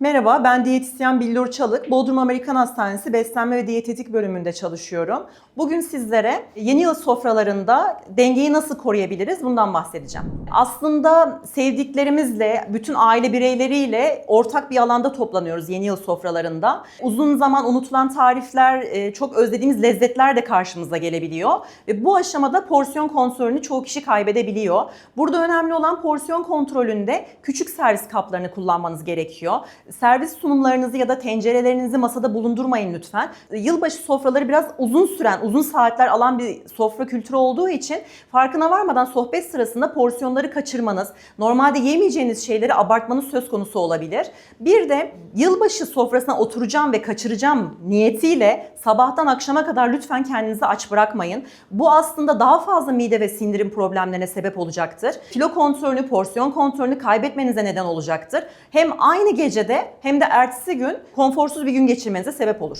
Merhaba, ben diyetisyen Billur Çalık. Bodrum Amerikan Hastanesi Beslenme ve Diyetetik bölümünde çalışıyorum. Bugün sizlere yeni yıl sofralarında dengeyi nasıl koruyabiliriz bundan bahsedeceğim. Aslında sevdiklerimizle, bütün aile bireyleriyle ortak bir alanda toplanıyoruz yeni yıl sofralarında. Uzun zaman unutulan tarifler, e, çok özlediğimiz lezzetler de karşımıza gelebiliyor. Ve bu aşamada porsiyon kontrolünü çoğu kişi kaybedebiliyor. Burada önemli olan porsiyon kontrolünde küçük servis kaplarını kullanmanız gerekiyor. Servis sunumlarınızı ya da tencerelerinizi masada bulundurmayın lütfen. Yılbaşı sofraları biraz uzun süren, uzun saatler alan bir sofra kültürü olduğu için farkına varmadan sohbet sırasında porsiyonları kaçırmanız, normalde yemeyeceğiniz şeyleri abartmanız söz konusu olabilir. Bir de yılbaşı sofrasına oturacağım ve kaçıracağım niyetiyle sabahtan akşama kadar lütfen kendinizi aç bırakmayın. Bu aslında daha fazla mide ve sindirim problemlerine sebep olacaktır. Kilo kontrolünü, porsiyon kontrolünü kaybetmenize neden olacaktır. Hem aynı gecede hem de ertesi gün konforsuz bir gün geçirmenize sebep olur.